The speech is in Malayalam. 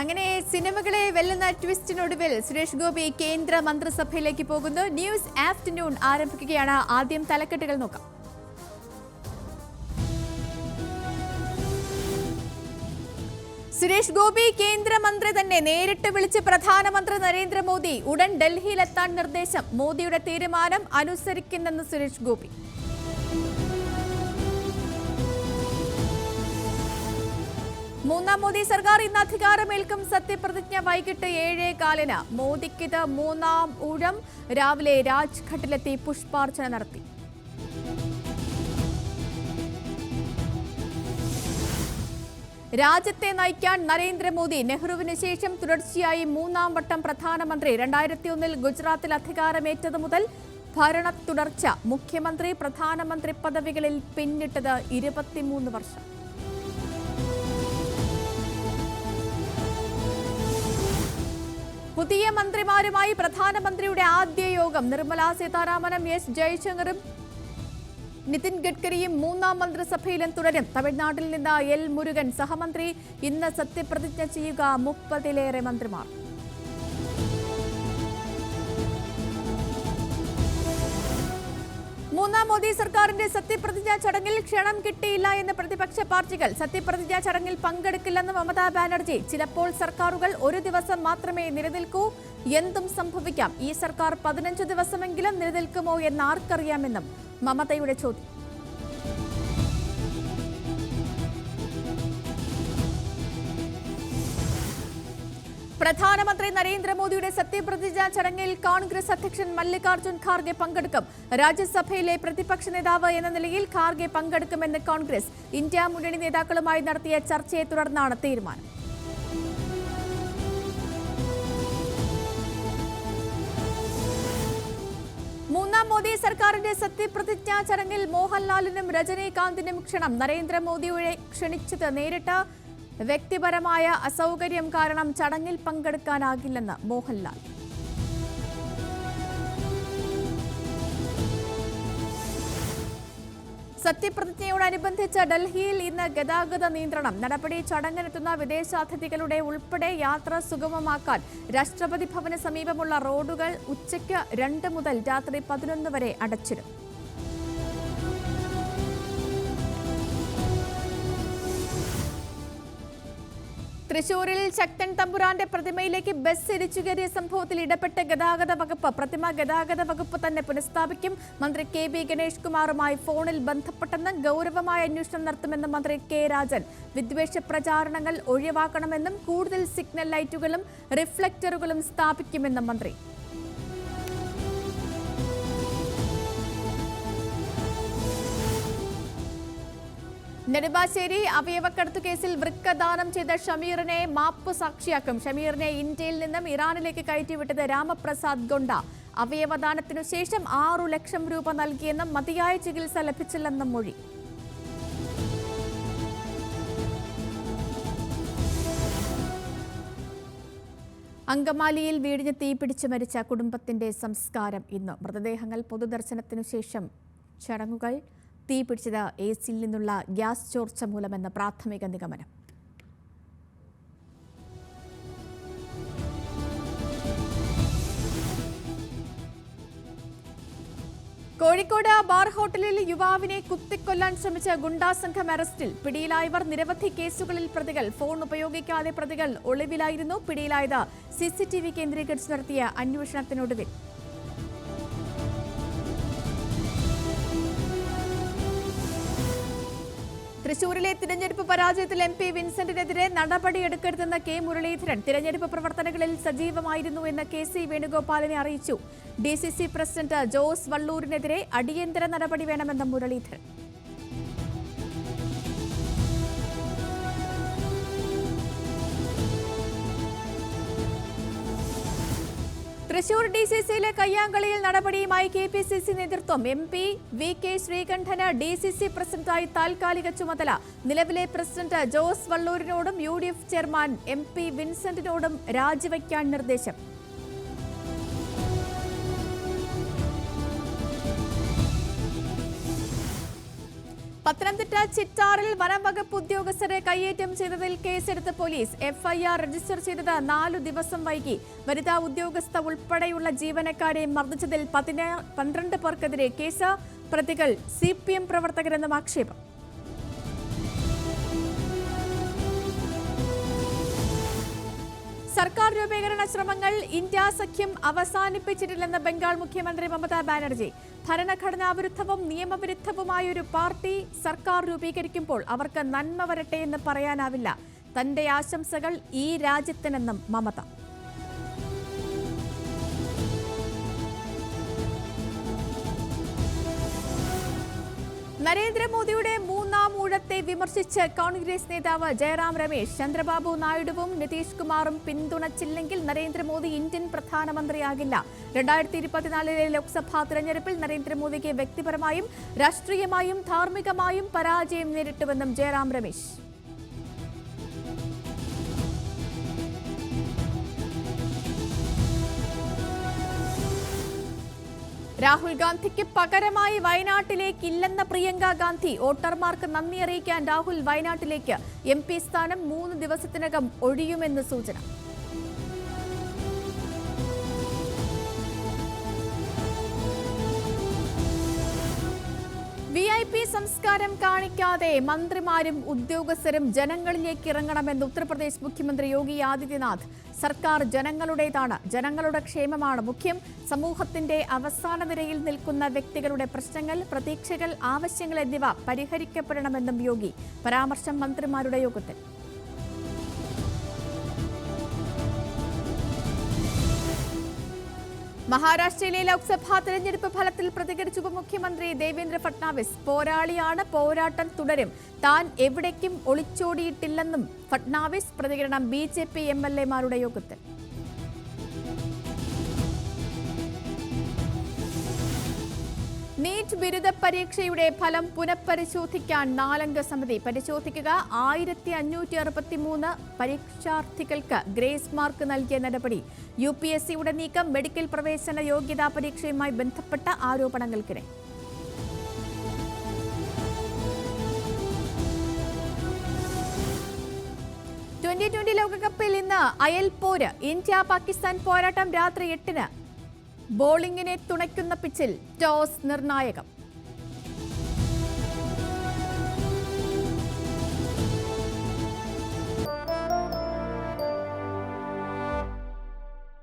അങ്ങനെ സിനിമകളെ വെല്ലുന്ന ട്വിസ്റ്റിനൊടുവിൽ സുരേഷ് ഗോപി കേന്ദ്ര മന്ത്രിസഭയിലേക്ക് പോകുന്നു. ന്യൂസ് ആഫ്റ്റർനൂൺ ആരംഭിക്കുകയാണ്. ആദ്യം തലക്കെട്ടുകൾ നോക്കാം. സുരേഷ് ഗോപി കേന്ദ്രമന്ത്രി തന്നെ നേരിട്ട് വിളിച്ച് പ്രധാനമന്ത്രി നരേന്ദ്രമോദി ഉടൻ ഡൽഹിയിലെത്താൻ നിർദ്ദേശം. മോദിയുടെ തീരുമാനം അനുസരിക്കുന്നെന്ന് സുരേഷ് ഗോപി. മൂന്നാം മോദി സർക്കാർ ഇന്ന് അധികാരമേൽക്കും സത്യപ്രതിജ്ഞ വൈകിട്ട് ഏഴേ കാലിന് മോദിക്കിത് മൂന്നാം ഊഴം. രാവിലെ രാജ്ഘട്ടിലെത്തി പുഷ്പാർച്ചന നടത്തി. രാജ്യത്തെ നയിക്കാൻ നരേന്ദ്രമോദി നെഹ്റുവിന് ശേഷം തുടർച്ചയായി മൂന്നാം വട്ടം പ്രധാനമന്ത്രി. രണ്ടായിരത്തി ഒന്നിൽ ഗുജറാത്തിൽ അധികാരമേറ്റത് മുതൽ ഭരണ തുടർച്ച മുഖ്യമന്ത്രി പ്രധാനമന്ത്രി പദവികളിൽ പിന്നിട്ടത് ഇരുപത്തിമൂന്ന് വർഷം. പുതിയ മന്ത്രിമാരുമായി പ്രധാനമന്ത്രിയുടെ ആദ്യ യോഗം. നിർമ്മലാ സീതാരാമനും എസ് ജയശങ്കറും നിതിൻ ഗഡ്കരിയും മൂന്നാം മന്ത്രിസഭയിലും തുടരും. തമിഴ്നാട്ടിൽ നിന്ന് എൽ മുരുകൻ സഹമന്ത്രി. ഇന്ന് സത്യപ്രതിജ്ഞ ചെയ്യുക മുപ്പതിലേറെ മന്ത്രിമാർ. മൂന്നാം മോദി സർക്കാരിന്റെ സത്യപ്രതിജ്ഞാ ചടങ്ങിൽ ക്ഷണം കിട്ടിയില്ല എന്ന് പ്രതിപക്ഷ പാർട്ടികൾ സത്യപ്രതിജ്ഞാ ചടങ്ങിൽ പങ്കെടുക്കില്ലെന്ന് മമതാ ബാനർജി. ചിലപ്പോൾ സർക്കാരുകൾ ഒരു ദിവസം മാത്രമേ നിലനിൽക്കൂ. എന്തും സംഭവിക്കാം. ഈ സർക്കാർ പതിനഞ്ച് ദിവസമെങ്കിലും നിലനിൽക്കുമോ എന്ന് ആർക്കറിയാമെന്നും മമതയുടെ ചോദ്യം. പ്രധാനമന്ത്രി നരേന്ദ്രമോദിയുടെ സത്യപ്രതിജ്ഞാ ചടങ്ങിൽ കോൺഗ്രസ് അധ്യക്ഷൻ മല്ലികാർജുൻ ഖാർഗെ പങ്കെടുക്കും. രാജ്യസഭയിലെ പ്രതിപക്ഷ നേതാവ് എന്ന നിലയിൽ ഖാർഗെ പങ്കെടുക്കുമെന്ന് കോൺഗ്രസ്. ഇന്ത്യ മുന്നണി നേതാക്കളുമായി നടത്തിയ ചർച്ചയെ തുടർന്നാണ് തീരുമാനം. മൂന്നാം മോദി സർക്കാരിന്റെ സത്യപ്രതിജ്ഞാ ചടങ്ങിൽ മോഹൻലാലിനും രജനീകാന്തിനും ക്ഷണം. നരേന്ദ്രമോദിയെ ക്ഷണിച്ചത് നേരിട്ട് വ്യക്തിപരമായ അസൗകര്യം കാരണം ചടങ്ങിൽ പങ്കെടുക്കാനാകില്ലെന്ന് മോഹൻലാൽ. സത്യപ്രതിജ്ഞയോടനുബന്ധിച്ച് ഡൽഹിയിൽ ഇന്ന് ഗതാഗത നിയന്ത്രണം. നടപടി ചടങ്ങിനെത്തുന്ന വിദേശാതിഥികളുടെ ഉൾപ്പെടെ യാത്ര സുഗമമാക്കാൻ രാഷ്ട്രപതി ഭവന് സമീപമുള്ള റോഡുകൾ ഉച്ചയ്ക്ക് രണ്ട് മുതൽ രാത്രി പതിനൊന്ന് വരെ അടച്ചിടും. തൃശൂരിൽ ശക്തൻ തമ്പുരാന്റെ പ്രതിമയിലേക്ക് ബസ് ഇടിച്ചുകയറിയ സംഭവത്തിൽ ഇടപെട്ട ഗതാഗത വകുപ്പ് പ്രതിമ ഗതാഗത വകുപ്പ് തന്നെ പുനഃസ്ഥാപിക്കും. മന്ത്രി കെ ബി ഗണേഷ് കുമാറുമായി ഫോണിൽ ബന്ധപ്പെട്ടെന്ന് ഗൗരവമായ അന്വേഷണം നടത്തുമെന്ന് മന്ത്രി കെ രാജൻ. വിദ്വേഷ പ്രചാരണങ്ങൾ ഒഴിവാക്കണമെന്നും കൂടുതൽ സിഗ്നൽ ലൈറ്റുകളും റിഫ്ലക്ടറുകളും സ്ഥാപിക്കുമെന്നും മന്ത്രി. നെടുമ്പാശ്ശേരി അവയവക്കടത്തു കേസിൽ വൃക്ക ദാനം ചെയ്ത ഷമീറിനെ മാപ്പ് സാക്ഷിയാക്കും. ഷമീറിനെ ഇന്ത്യയിൽ നിന്നും ഇറാനിലേക്ക് കയറ്റിവിട്ടത് രാമപ്രസാദ് ഗൊണ്ട. അവയവദാനത്തിനു ശേഷം ആറു ലക്ഷം രൂപ നൽകിയെന്നും മതിയായ ചികിത്സ ലഭിച്ചില്ലെന്നും മൊഴി. അങ്കമാലിയിൽ വീടിന് തീപിടിച്ച് മരിച്ച കുടുംബത്തിന്റെ സംസ്കാരം ഇന്ന്. മൃതദേഹങ്ങൾ പൊതുദർശനത്തിനു ശേഷം. ചടങ്ങുകൾ തീപിടിച്ചത് എ സിയിൽ നിന്നുള്ള ഗ്യാസ് ചോർച്ച മൂലമെന്ന പ്രാഥമിക നിഗമനം. കോഴിക്കോട് ബാർ ഹോട്ടലിൽ യുവാവിനെ കുത്തിക്കൊല്ലാൻ ശ്രമിച്ച ഗുണ്ടാ സംഘം അറസ്റ്റിൽ പിടിയിലായവർ നിരവധി കേസുകളിൽ പ്രതികൾ. ഫോൺ ഉപയോഗിക്കാതെ പ്രതികൾ ഒളിവിലായിരുന്നു. പിടിയിലായത് സിസിടിവി കേന്ദ്രീകരിച്ച് നടത്തിയ അന്വേഷണത്തിനൊടുവിൽ. തൃശൂരിലെ തിരഞ്ഞെടുപ്പ് പരാജയത്തിൽ എം പി വിൻസെന്റിനെതിരെ നടപടിയെടുക്കരുതെന്ന കെ മുരളീധരൻ തിരഞ്ഞെടുപ്പ് പ്രവർത്തനങ്ങളിൽ സജീവമായിരുന്നു എന്ന് കെ സി വേണുഗോപാലിനെ അറിയിച്ചു. D C C president Jose വള്ളൂരിനെതിരെ അടിയന്തര നടപടി വേണമെന്ന് മുരളീധരൻ. തൃശൂർ ഡി സി സിയിലെ കയ്യാങ്കളിയിൽ നടപടിയുമായി കെ പി സി സി നേതൃത്വം എം പി വി കെ ശ്രീകണ്ഠന് ഡി സി സി പ്രസിഡന്റായി താൽക്കാലിക ചുമതല. നിലവിലെ president Jose വള്ളൂരിനോടും U D F chairman M P വിൻസെന്റിനോടും രാജിവയ്ക്കാൻ നിർദ്ദേശം. പത്തനംതിട്ട ചിറ്റാറിൽ വനംവകുപ്പ് ഉദ്യോഗസ്ഥരെ കയ്യേറ്റം ചെയ്തതിൽ കേസെടുത്ത് പോലീസ് എഫ്ഐആർ രജിസ്റ്റർ ചെയ്തത് നാലു ദിവസം വൈകി. വനിതാ ഉദ്യോഗസ്ഥ ഉൾപ്പെടെയുള്ള ജീവനക്കാരെ മർദ്ദിച്ചതിൽ പതിനാ പന്ത്രണ്ട് പേർക്കെതിരെ കേസ് പ്രതികൾ സി പി എം പ്രവർത്തകരെന്നും ആക്ഷേപം. സർക്കാർ രൂപീകരണ ശ്രമങ്ങൾ ഇന്ത്യ സഖ്യം അവസാനിപ്പിച്ചിട്ടില്ലെന്ന് ബംഗാൾ മുഖ്യമന്ത്രി മമതാ ബാനർജി. ഭരണഘടനാ വിരുദ്ധവും നിയമവിരുദ്ധവുമായ ഒരു പാർട്ടി സർക്കാർ രൂപീകരിക്കുമ്പോൾ അവർക്ക് നന്മ വരട്ടെ എന്ന് പറയാനാവില്ല. തന്റെ ആശംസകൾ ഈ രാജ്യത്തിനെന്നും മമത. നരേന്ദ്രമോദിയുടെ വിമർശിച്ച് കോൺഗ്രസ് നേതാവ് ജയറാം രമേശ് ചന്ദ്രബാബു നായിഡുവും നിതീഷ് കുമാറും പിന്തുണച്ചില്ലെങ്കിൽ നരേന്ദ്രമോദി ഇന്ത്യൻ പ്രധാനമന്ത്രിയാകില്ല. രണ്ടായിരത്തി ഇരുപത്തിനാലിലെ ലോക്സഭാ തെരഞ്ഞെടുപ്പിൽ നരേന്ദ്രമോദിക്ക് വ്യക്തിപരമായും രാഷ്ട്രീയമായും ധാർമ്മികമായും പരാജയം നേരിട്ടുവെന്നും ജയറാം രമേശ്. രാഹുൽ ഗാന്ധിക്ക് പകരമായി വയനാട്ടിലേക്ക് ഇല്ലെന്ന പ്രിയങ്ക ഗാന്ധി. വോട്ടർമാർക്ക് നന്ദി അറിയിക്കാൻ രാഹുൽ വയനാട്ടിലേക്ക്. എം സ്ഥാനം മൂന്ന് ദിവസത്തിനകം ഒഴിയുമെന്ന് സൂചന. പി സംസ്കാരം കാണിക്കാതെ മന്ത്രിമാരും ഉദ്യോഗസ്ഥരും ജനങ്ങളിലേക്ക് ഇറങ്ങണമെന്ന് ഉത്തർപ്രദേശ് മുഖ്യമന്ത്രി യോഗി ആദിത്യനാഥ്. സർക്കാർ ജനങ്ങളുടേതാണ്. ജനങ്ങളുടെ ക്ഷേമമാണ് മുഖ്യം. സമൂഹത്തിന്റെ അവസാന നിരയിൽ നിൽക്കുന്ന വ്യക്തികളുടെ പ്രശ്നങ്ങൾ പ്രതീക്ഷകൾ ആവശ്യങ്ങൾ എന്നിവ പരിഹരിക്കപ്പെടണമെന്നും യോഗി. പരാമർശം മന്ത്രിമാരുടെ യോഗത്തിൽ. മഹാരാഷ്ട്രയിലെ ലോക്സഭാ തെരഞ്ഞെടുപ്പ് ഫലത്തിൽ പ്രതികരിച്ച ഉപമുഖ്യമന്ത്രി ദേവേന്ദ്ര ഫട്നാവിസ് പോരാളിയാണ് പോരാട്ടം തുടരും. താൻ എവിടേക്കും ഒളിച്ചോടിയിട്ടില്ലെന്നും ഫട്നാവിസ് പ്രതികരണം B J P M L എമാരുടെ യോഗത്തിൽ. നീറ്റ് ബിരുദ പരീക്ഷയുടെ ഫലം പുനഃപരിശോധിക്കാൻ നാലംഗ സമിതി. പരിശോധിക്കുക. ആയിരത്തി അഞ്ഞൂറ്റി അറുപത്തി മൂന്ന് പരീക്ഷാർത്ഥികൾക്ക് ഗ്രേസ് മാർക്ക് നൽകിയ നടപടി. യു പി എസ് സിയുടെ നീക്കം. മെഡിക്കൽ പ്രവേശന യോഗ്യതാ പരീക്ഷയുമായി ബന്ധപ്പെട്ട ആരോപണങ്ങൾക്കിടെ. ട്വന്റി ട്വന്റി ലോകകപ്പിൽ ഇന്ന് അയൽപോര്. ഇന്ത്യ പാകിസ്ഥാൻ പോരാട്ടം രാത്രി എട്ടിന്. ബോളിംഗിനെ തുണയ്ക്കുന്ന പിച്ചിൽ ടോസ് നിർണായകം.